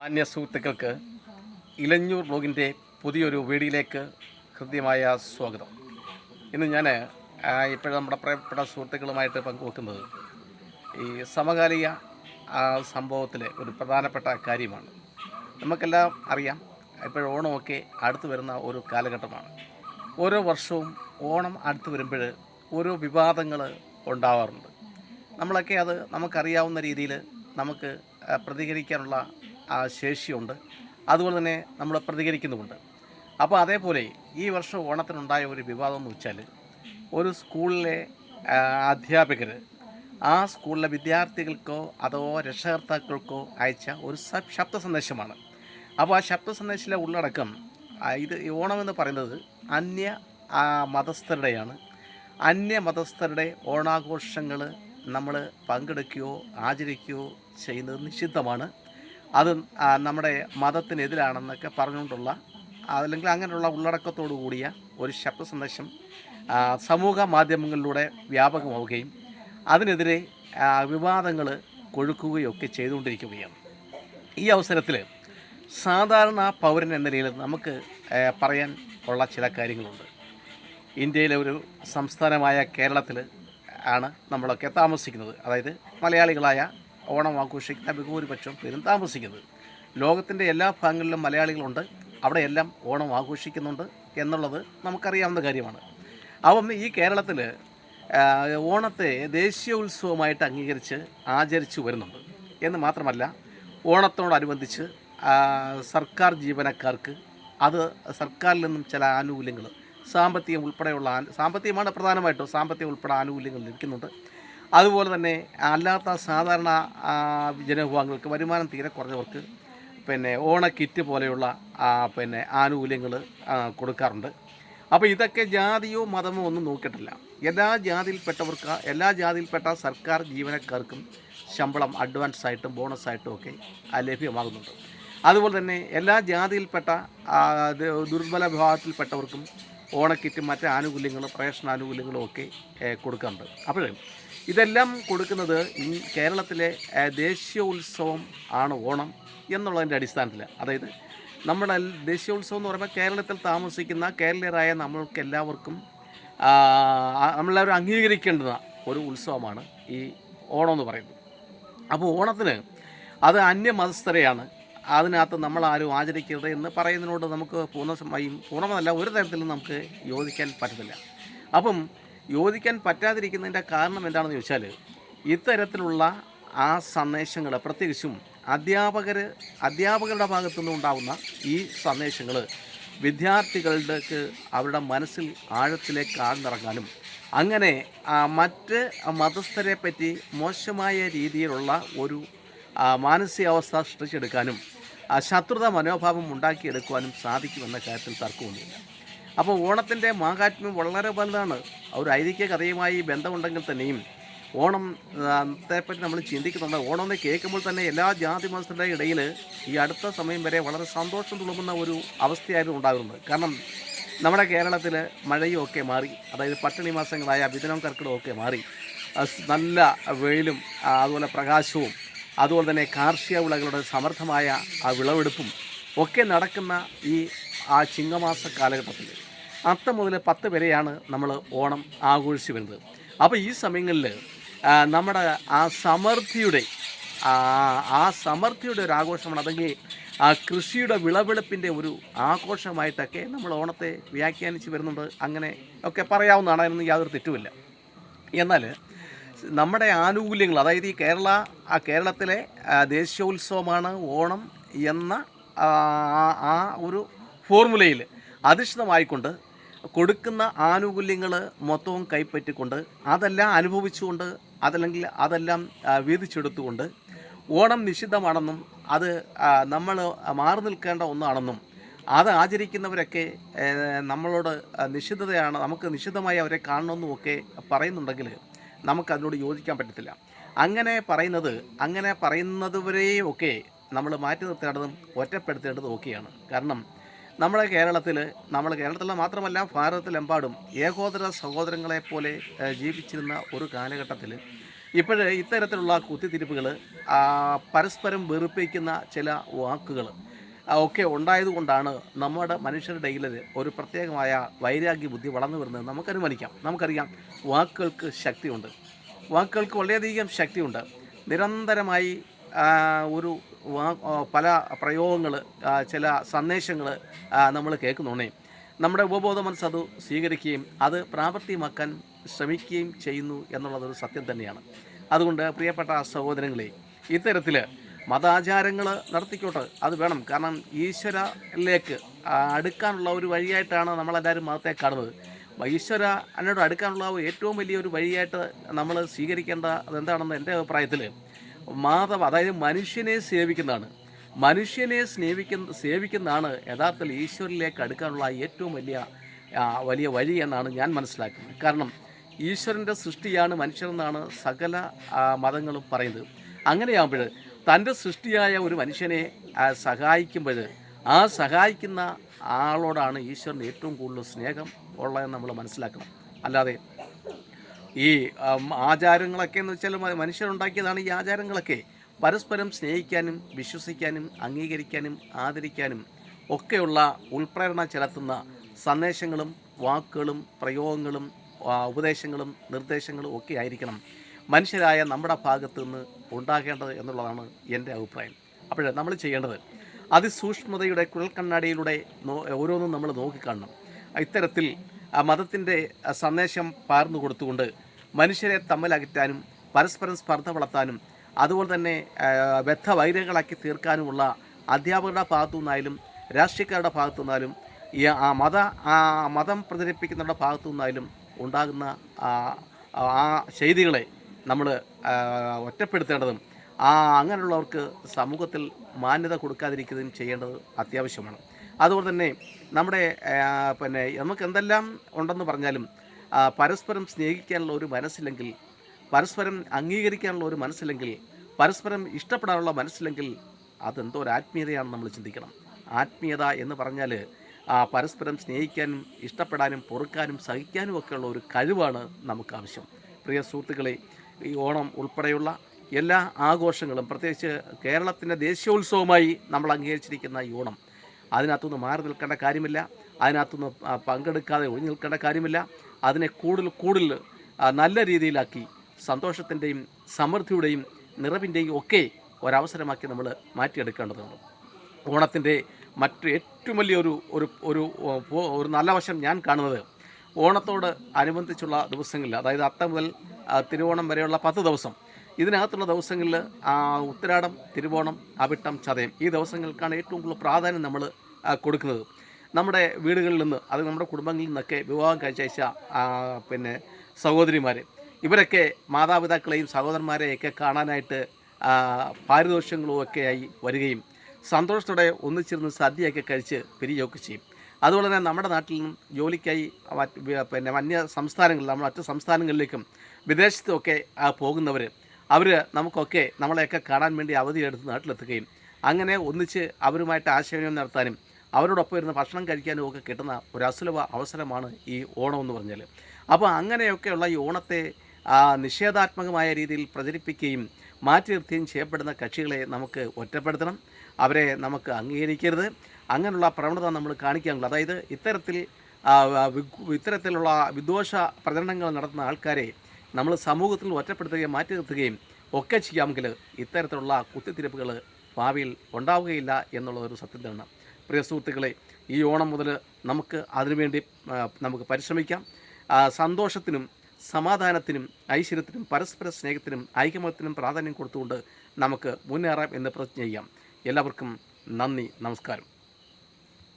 മാന്യ സുഹൃത്തുക്കൾക്ക് ഇലഞ്ഞൂർ ബ്ലോഗിന്റെ പുതിയൊരു വീഡിയോയിലേക്ക് ഹൃദ്യമായ സ്വാഗതം. ഇന്ന് ഞാൻ ഇപ്പോഴും നമ്മുടെ പ്രിയപ്പെട്ട സുഹൃത്തുക്കളുമായിട്ട് പങ്കുവെക്കുന്നത് ഈ സമകാലിക സംഭവത്തിലെ ഒരു പ്രധാനപ്പെട്ട കാര്യമാണ്. നമുക്കെല്ലാം അറിയാം ഇപ്പോഴും ഓണമൊക്കെ അടുത്ത് വരുന്ന ഒരു കാലഘട്ടമാണ്. ഓരോ വർഷവും ഓണം അടുത്ത് വരുമ്പോൾ ഓരോ വിവാദങ്ങൾ ഉണ്ടാവാറുണ്ട്. നമ്മളൊക്കെ അത് നമുക്കറിയാവുന്ന രീതിയിൽ നമുക്ക് പ്രതികരിക്കാനുള്ള ശേഷിയുണ്ട്. അതുപോലെ തന്നെ നമ്മൾ പ്രതികരിക്കുന്നുമുണ്ട്. അപ്പോൾ അതേപോലെ ഈ വർഷം ഓണത്തിനുണ്ടായ ഒരു വിവാദം എന്ന് വെച്ചാൽ ഒരു സ്കൂളിലെ അധ്യാപകർ ആ സ്കൂളിലെ വിദ്യാർത്ഥികൾക്കോ അതോ രക്ഷകർത്താക്കൾക്കോ അയച്ച ഒരു ശബ്ദ സന്ദേശമാണ്. അപ്പോൾ ആ ശബ്ദ സന്ദേശത്തിലെ ഉള്ളടക്കം ഇത് ഓണമെന്ന് പറയുന്നത് അന്യ മതസ്ഥരുടെയാണ്. അന്യ മതസ്ഥരുടെ ഓണാഘോഷങ്ങൾ നമ്മൾ പങ്കെടുക്കുകയോ ആചരിക്കുകയോ ചെയ്യുന്നത് നിഷിദ്ധമാണ്. അത് നമ്മുടെ മതത്തിനെതിരാണെന്നൊക്കെ പറഞ്ഞുകൊണ്ടുള്ള അല്ലെങ്കിൽ അങ്ങനെയുള്ള ഉള്ളടക്കത്തോടു കൂടിയ ഒരു ശബ്ദ സന്ദേശം സമൂഹ മാധ്യമങ്ങളിലൂടെ വ്യാപകമാവുകയും അതിനെതിരെ വിവാദങ്ങൾ കൊഴുക്കുകയൊക്കെ ചെയ്തുകൊണ്ടിരിക്കുകയാണ്. ഈ അവസരത്തിൽ സാധാരണ പൗരൻ എന്ന നിലയിൽ നമുക്ക് പറയാൻ ഉള്ള ചില കാര്യങ്ങളുണ്ട്. ഇന്ത്യയിലെ ഒരു സംസ്ഥാനമായ കേരളത്തിൽ ആണ് നമ്മളൊക്കെ താമസിക്കുന്നത്. അതായത് മലയാളികളായ ഓണം ആഘോഷിക്കുന്ന ബഹുഭൂരിപക്ഷം പേരും താമസിക്കുന്നത് ലോകത്തിന്റെ എല്ലാ ഭാഗങ്ങളിലും മലയാളികളുണ്ട്. അവിടെയെല്ലാം ഓണം ആഘോഷിക്കുന്നുണ്ട് എന്നുള്ളത് നമുക്കറിയാവുന്ന കാര്യമാണ്. അപ്പം ഈ കേരളത്തിൽ ഓണത്തെ ദേശീയ ഉത്സവമായിട്ട് അംഗീകരിച്ച് ആചരിച്ചു വരുന്നുണ്ട്. എന്ന് മാത്രമല്ല ഓണത്തോടനുബന്ധിച്ച് സർക്കാർ ജീവനക്കാർക്ക് അത് സർക്കാരിൽ നിന്നും ചില ആനുകൂല്യങ്ങൾ സാമ്പത്തികം ഉൾപ്പെടെയുള്ള സാമ്പത്തികമാണ് പ്രധാനമായിട്ടും സാമ്പത്തികം ഉൾപ്പെടെ ആനുകൂല്യങ്ങൾ ലഭിക്കുന്നുണ്ട്. അതുപോലെ തന്നെ അല്ലാത്ത സാധാരണ ജനവിഭാഗങ്ങൾക്ക് വരുമാനം തീരെ കുറഞ്ഞവർക്ക് പിന്നെ ഓണക്കിറ്റ് കിറ്റ് പോലെയുള്ള പിന്നെ ആനുകൂല്യങ്ങൾ കൊടുക്കാറുണ്ട്. അപ്പോൾ ഇതൊക്കെ ജാതിയോ മതമോ ഒന്നും നോക്കിയിട്ടില്ല. എല്ലാ ജാതിയിൽപ്പെട്ടവർക്ക് എല്ലാ ജാതിയിൽപ്പെട്ട സർക്കാർ ജീവനക്കാർക്കും ശമ്പളം അഡ്വാൻസ് ആയിട്ടും ബോണസ് ആയിട്ടും ഒക്കെ ലഭ്യമാകുന്നുണ്ട്. അതുപോലെ തന്നെ എല്ലാ ജാതിയിൽപ്പെട്ട ദുർബല വിഭാഗത്തിൽപ്പെട്ടവർക്കും ഓണക്കിറ്റും മറ്റ് ആനുകൂല്യങ്ങളും പ്രേഷണ ആനുകൂല്യങ്ങളും ഒക്കെ കൊടുക്കാറുണ്ട്. അപ്പോഴേ ഇതെല്ലാം കൊടുക്കുന്നത് ഈ കേരളത്തിലെ ദേശീയ ദേശീയോത്സവം ആണ് ഓണം എന്നുള്ളതിന്റെ അടിസ്ഥാനത്തിൽ. അതായത് നമ്മുടെ ദേശീയോത്സവം എന്ന് പറയുമ്പോൾ കേരളത്തിൽ താമസിക്കുന്ന കേരളീയരായ നമ്മൾക്ക് എല്ലാവർക്കും നമ്മളെല്ലാവരും അംഗീകരിക്കേണ്ടുന്ന ഒരു ഉത്സവമാണ് ഈ ഓണം എന്ന് പറയുന്നത്. അപ്പോൾ ഓണത്തിന് അത് അന്യമതസ്ഥരെയാണ്. അതിനകത്ത് നമ്മൾ ആരും ആചരിക്കരുത് എന്ന് പറയുന്നതിനോട് നമുക്ക് പൂർണമായും പൂർണമല്ല ഒരു തരത്തിലും നമുക്ക് യോജിക്കാൻ പറ്റത്തില്ല. അപ്പം യോജിക്കാൻ പറ്റാതിരിക്കുന്നതിന്റെ കാരണം എന്താണെന്ന് ചോദിച്ചാൽ ഇത്തരത്തിലുള്ള ആ സന്ദേശങ്ങൾ പ്രത്യേകിച്ചും അധ്യാപകർ അധ്യാപകരുടെ ഭാഗത്തു നിന്നുണ്ടാകുന്ന ഈ സന്ദേശങ്ങൾ വിദ്യാർത്ഥികളുടെ അവരുടെ മനസ്സിൽ ആഴത്തിലേക്ക് ആഴ്ന്നിറങ്ങാനും അങ്ങനെ മറ്റ് മതസ്ഥരെ പറ്റി മോശമായ രീതിയിലുള്ള ഒരു മാനസികാവസ്ഥ സൃഷ്ടിച്ചെടുക്കാനും ശത്രുത മനോഭാവം ഉണ്ടാക്കിയെടുക്കുവാനും സാധിക്കുമെന്ന കാര്യത്തിൽ തർക്കമൊന്നുമില്ല. അപ്പോൾ ഓണത്തിന്റെ മാഹാത്മ്യം വളരെ വലുതാണ്. ഒരു ഐതിഹ്യ കഥയുമായി ബന്ധമുണ്ടെങ്കിൽ തന്നെയും ഓണം നമ്മൾ ചിന്തിക്കുന്നുണ്ട്. ഓണം എന്ന് കേൾക്കുമ്പോൾ തന്നെ എല്ലാ ജാതി മതസ്ഥരുടെ ഇടയിൽ ഈ അടുത്ത സമയം വരെ വളരെ സന്തോഷം തുളുമ്പുന്ന ഒരു അവസ്ഥയായിരുന്നു ഉണ്ടാകുന്നത്. കാരണം നമ്മുടെ കേരളത്തിൽ മഴയും ഒക്കെ മാറി അതായത് പട്ടിണി മാസങ്ങളായ മിഥുനം കർക്കിടവും ഒക്കെ മാറി നല്ല വെയിലും അതുപോലെ പ്രകാശവും അതുപോലെ തന്നെ കാർഷിക വിളകളുടെ സമർത്ഥമായ ആ വിളവെടുപ്പും ഒക്കെ നടക്കുന്ന ഈ ആ ചിങ്ങമാസ കാലഘട്ടത്തിൽ അത്തം മുതൽ പത്ത് വരെയാണ് നമ്മൾ ഓണം ആഘോഷിച്ച് വരുന്നത്. അപ്പോൾ ഈ സമയങ്ങളിൽ നമ്മുടെ ആ സമൃദ്ധിയുടെ ആ സമൃദ്ധിയുടെ ഒരു ആഘോഷമാണ് അതെങ്കിൽ ആ കൃഷിയുടെ വിളവെടുപ്പിന്റെ ഒരു ആഘോഷമായിട്ടൊക്കെ നമ്മൾ ഓണത്തെ വ്യാഖ്യാനിച്ച് വരുന്നുണ്ട്. അങ്ങനെ ഒക്കെ പറയാവുന്നതാണ് അതിനൊന്നും യാതൊരു തെറ്റുമില്ല. എന്നാൽ നമ്മുടെ ആനുകൂല്യങ്ങൾ അതായത് ഈ കേരള ആ കേരളത്തിലെ ദേശീയോത്സവമാണ് ഓണം എന്ന ആ ഒരു ഫോർമുലയിൽ അധിഷ്ഠിതമായിക്കൊണ്ട് കൊടുക്കുന്ന ആനുകൂല്യങ്ങൾ മൊത്തവും കൈപ്പറ്റിക്കൊണ്ട് അതെല്ലാം അനുഭവിച്ചുകൊണ്ട് അതല്ലെങ്കിൽ അതെല്ലാം വീതിച്ചെടുത്തുകൊണ്ട് ഓണം നിഷിദ്ധമാണെന്നും അത് നമ്മൾ മാറി നിൽക്കേണ്ട ഒന്നാണെന്നും അത് ആചരിക്കുന്നവരൊക്കെ നമ്മളോട് നിഷിദ്ധതയാണ് നമുക്ക് നിഷിദ്ധമായി അവരെ കാണണമെന്നും ഒക്കെ പറയുന്നുണ്ടെങ്കിൽ നമുക്കതിനോട് യോജിക്കാൻ പറ്റത്തില്ല. അങ്ങനെ പറയുന്നത് അങ്ങനെ പറയുന്നതുവരെയും ഒക്കെ നമ്മൾ മാറ്റി നിർത്തേണ്ടതും ഒറ്റപ്പെടുത്തേണ്ടതും ഒക്കെയാണ്. കാരണം നമ്മുടെ കേരളത്തിൽ നമ്മൾ കേരളത്തിൽ മാത്രമല്ല ഭാരതത്തിലെമ്പാടും ഏകോദര സഹോദരങ്ങളെ പോലെ ജീവിച്ചിരുന്ന ഒരു കാലഘട്ടത്തിൽ ഇപ്പോൾ ഇത്തരത്തിലുള്ള കുത്തിത്തിരിപ്പുകൾ പരസ്പരം വെറുപ്പിക്കുന്ന ചില വാക്കുകൾ ഒക്കെ ഉണ്ടായതുകൊണ്ടാണ് നമ്മുടെ മനുഷ്യരുടെ ഇടയിൽ ഒരു പ്രത്യേകമായ വൈരാഗ്യ ബുദ്ധി വളർന്നു വരുന്നത് നമുക്ക് അനുമാനിക്കാം. നമുക്കറിയാം വാക്കുകൾക്ക് ശക്തിയുണ്ട്. വാക്കുകൾക്ക് വളരെയധികം ശക്തിയുണ്ട്. നിരന്തരമായി ഒരു പല പ്രയോഗങ്ങൾ ചില സന്ദേശങ്ങൾ നമ്മൾ കേൾക്കുന്നുണ്ടേ. നമ്മുടെ ഉപബോധ മനസ്സ് അത് സ്വീകരിക്കുകയും അത് പ്രാവർത്തികമാക്കാൻ ശ്രമിക്കുകയും ചെയ്യുന്നു എന്നുള്ളതൊരു സത്യം തന്നെയാണ്. അതുകൊണ്ട് പ്രിയപ്പെട്ട സഹോദരങ്ങളെ ഇത്തരത്തിൽ മതാചാരങ്ങൾ നടത്തിക്കോട്ടെ അത് വേണം. കാരണം ഈശ്വരയിലേക്ക് അടുക്കാനുള്ള ഒരു വഴിയായിട്ടാണ് നമ്മളെല്ലാവരും മതത്തെ കാണുന്നത്. ഈശ്വര എന്നോട് അടുക്കാനുള്ള ഏറ്റവും വലിയൊരു വഴിയായിട്ട് നമ്മൾ സ്വീകരിക്കേണ്ട അതെന്താണെന്ന് എന്റെ അഭിപ്രായത്തിൽ മാധവ അതായത് മനുഷ്യനെ സേവിക്കുന്നതാണ്. മനുഷ്യനെ സ്നേഹിക്കുന്ന സേവിക്കുന്നതാണ് യഥാർത്ഥത്തിൽ ഈശ്വരനിലേക്ക് അടുക്കാനുള്ള ഏറ്റവും വലിയ വലിയ വഴി എന്നാണ് ഞാൻ മനസ്സിലാക്കുന്നത്. കാരണം ഈശ്വരന്റെ സൃഷ്ടിയാണ് മനുഷ്യരെന്നാണ് സകല മതങ്ങളും പറയുന്നത്. അങ്ങനെയാകുമ്പോൾ തന്റെ സൃഷ്ടിയായ ഒരു മനുഷ്യനെ സഹായിക്കുമ്പോൾ ആ സഹായിക്കുന്ന ആളോടാണ് ഈശ്വരന്റെ ഏറ്റവും കൂടുതൽ സ്നേഹം ഉള്ളതെന്ന് നമ്മൾ മനസ്സിലാക്കണം. അല്ലാതെ ഈ ആചാരങ്ങളൊക്കെ എന്ന് വെച്ചാൽ മനുഷ്യരുണ്ടാക്കിയതാണ് ഈ ആചാരങ്ങളൊക്കെ. പരസ്പരം സ്നേഹിക്കാനും വിശ്വസിക്കാനും അംഗീകരിക്കാനും ആദരിക്കാനും ഒക്കെയുള്ള ഉൾപ്രേരണ ചെലുത്തുന്ന സന്ദേശങ്ങളും വാക്കുകളും പ്രയോഗങ്ങളും ഉപദേശങ്ങളും നിർദ്ദേശങ്ങളും ഒക്കെ ആയിരിക്കണം മനുഷ്യരായ നമ്മുടെ ഭാഗത്തു നിന്ന് ഉണ്ടാകേണ്ടത് എന്നുള്ളതാണ് എന്റെ അഭിപ്രായം. അപ്പോൾ നമ്മൾ ചെയ്യേണ്ടത് അതിസൂക്ഷ്മതയുടെ കുഴൽക്കണ്ണാടിയിലൂടെ ഓരോന്നും നമ്മൾ നോക്കിക്കാണണം. ഇത്തരത്തിൽ മതത്തിന്റെ സന്ദേശം പാർന്നു കൊടുത്തുകൊണ്ട് മനുഷ്യരെ തമ്മിലകറ്റാനും പരസ്പരം സ്പർദ്ധ വളർത്താനും അതുപോലെ തന്നെ ആ, ബദ്ധവൈരങ്ങളാക്കി തീർക്കാനുമുള്ള അധ്യാപകരുടെ ഭാഗത്തു നിന്നായാലും രാഷ്ട്രീയക്കാരുടെ ഭാഗത്തു നിന്നാലും ഈ ആ മത ആ മതം പ്രചരിപ്പിക്കുന്നവരുടെ ഭാഗത്തു നിന്നായാലും ഉണ്ടാകുന്ന ആ ചെയ്തികളെ നമ്മൾ ഒറ്റപ്പെടുത്തേണ്ടതും ആ അങ്ങനെയുള്ളവർക്ക് സമൂഹത്തിൽ മാന്യത കൊടുക്കാതിരിക്കുകയും ചെയ്യേണ്ടത് അത്യാവശ്യമാണ്. അതുപോലെ തന്നെ നമ്മുടെ പിന്നെ നമുക്ക് എന്തെല്ലാം ഉണ്ടെന്ന് പറഞ്ഞാലും പരസ്പരം സ്നേഹിക്കാനുള്ള ഒരു മനസ്സില്ലെങ്കിൽ പരസ്പരം അംഗീകരിക്കാനുള്ള ഒരു മനസ്സില്ലെങ്കിൽ പരസ്പരം ഇഷ്ടപ്പെടാനുള്ള മനസ്സില്ലെങ്കിൽ അതെന്തോ ഒരു ആത്മീയതയാണ് നമ്മൾ ചിന്തിക്കണം. ആത്മീയത എന്ന് പറഞ്ഞാൽ പരസ്പരം സ്നേഹിക്കാനും ഇഷ്ടപ്പെടാനും പൊറുക്കാനും സഹിക്കാനും ഒക്കെയുള്ള ഒരു കഴിവാണ് നമുക്ക് ആവശ്യം. പ്രിയ സുഹൃത്തുക്കളെ ഈ ഓണം ഉൾപ്പെടെയുള്ള എല്ലാ ആഘോഷങ്ങളും പ്രത്യേകിച്ച് കേരളത്തിന്റെ ദേശീയോത്സവമായി നമ്മൾ അംഗീകരിച്ചിരിക്കുന്ന ഈ ഓണം അതിനകത്തുനിന്ന് മാറി നിൽക്കേണ്ട കാര്യമില്ല. അതിനകത്തുനിന്ന് പങ്കെടുക്കാതെ ഒഴിഞ്ഞു നിൽക്കേണ്ട കാര്യമില്ല. അതിനെ കൂടുതൽ കൂടുതൽ നല്ല രീതിയിലാക്കി സന്തോഷത്തിന്റെയും സമൃദ്ധിയുടെയും നിറവിന്റെയും ഒക്കെ ഒരവസരമാക്കി നമ്മൾ മാറ്റിയെടുക്കേണ്ടതുണ്ട്. ഓണത്തിന്റെ മറ്റു ഏറ്റവും വലിയൊരു ഒരു ഒരു ഒരു നല്ല വശം ഞാൻ കാണുന്നത് ഓണത്തോട് അനുബന്ധിച്ചുള്ള ദിവസങ്ങളിൽ അതായത് അത്ത മുതൽ തിരുവോണം വരെയുള്ള പത്ത് ദിവസം. ഇതിനകത്തുള്ള ദിവസങ്ങളിൽ ഉത്തരാടം തിരുവോണം അവിട്ടം ചതയം ഈ ദിവസങ്ങൾക്കാണ് ഏറ്റവും കൂടുതൽ പ്രാധാന്യം നമ്മൾ കൊടുക്കുന്നത്. നമ്മുടെ വീടുകളിൽ നിന്ന് അത് നമ്മുടെ കുടുംബങ്ങളിൽ നിന്നൊക്കെ വിവാഹം കഴിച്ചയച്ച പിന്നെ സഹോദരിമാർ ഇവരൊക്കെ മാതാപിതാക്കളെയും സഹോദരന്മാരെയൊക്കെ കാണാനായിട്ട് ആ, പാരിതോഷ്യങ്ങളും ഒക്കെയായി വരികയും സന്തോഷത്തോടെ ഒന്നിച്ചിരുന്ന് സദ്യയൊക്കെ കഴിച്ച് പിരിയുകയൊക്കെ ചെയ്യും. അതുപോലെ തന്നെ നമ്മുടെ നാട്ടിൽ നിന്നും ജോലിക്കായി പിന്നെ അന്യ സംസ്ഥാനങ്ങളിൽ നമ്മൾ മറ്റ് സംസ്ഥാനങ്ങളിലേക്കും വിദേശത്തുമൊക്കെ പോകുന്നവർ അവർ നമുക്കൊക്കെ നമ്മളെയൊക്കെ കാണാൻ വേണ്ടി അവധിയെടുത്ത് നാട്ടിലെത്തുകയും അങ്ങനെ ഒന്നിച്ച് അവരുമായിട്ട് ആശയവിനിമയം നടത്താനും അവരോടൊപ്പം ഇരുന്ന് ഭക്ഷണം കഴിക്കാനും ഒക്കെ കിട്ടുന്ന ഒരു അസുലഭ അവസരമാണ് ഈ ഓണം എന്ന് പറഞ്ഞാൽ അപ്പോൾ അങ്ങനെയൊക്കെയുള്ള ഈ ഓണത്തെ നിഷേധാത്മകമായ രീതിയിൽ പ്രചരിപ്പിക്കുകയും മാറ്റി നിർത്തുകയും ചെയ്യപ്പെടുന്ന കക്ഷികളെ നമുക്ക് ഒറ്റപ്പെടുത്തണം. അവരെ നമുക്ക് അംഗീകരിക്കരുത്. അങ്ങനെയുള്ള പ്രവണത നമ്മൾ കാണിക്കാനുള്ള അതായത് ഇത്തരത്തിൽ ഇത്തരത്തിലുള്ള വിദ്വേഷ പ്രചരണങ്ങൾ നടത്തുന്ന ആൾക്കാരെ നമ്മൾ സമൂഹത്തിൽ ഒറ്റപ്പെടുത്തുകയും മാറ്റി നിർത്തുകയും ഒക്കെ ചെയ്യാമെങ്കിൽ ഇത്തരത്തിലുള്ള കുത്തിത്തിരിപ്പുകൾ ഭാവിയിൽ ഉണ്ടാവുകയില്ല എന്നുള്ളതൊരു സത്യം തന്നെ പ്രിയ സുഹൃത്തുക്കളെ ഈ ഓണം മുതൽ നമുക്ക് അതിനുവേണ്ടി നമുക്ക് പരിശ്രമിക്കാം. സന്തോഷത്തിനും സമാധാനത്തിനും ഐശ്വര്യത്തിനും പരസ്പര സ്നേഹത്തിനും ഐകമത്യത്തിനും പ്രാധാന്യം കൊടുത്തുകൊണ്ട് നമുക്ക് മുന്നേറാം എന്ന് പ്രതിജ്ഞ ചെയ്യാം. എല്ലാവർക്കും നന്ദി നമസ്കാരം.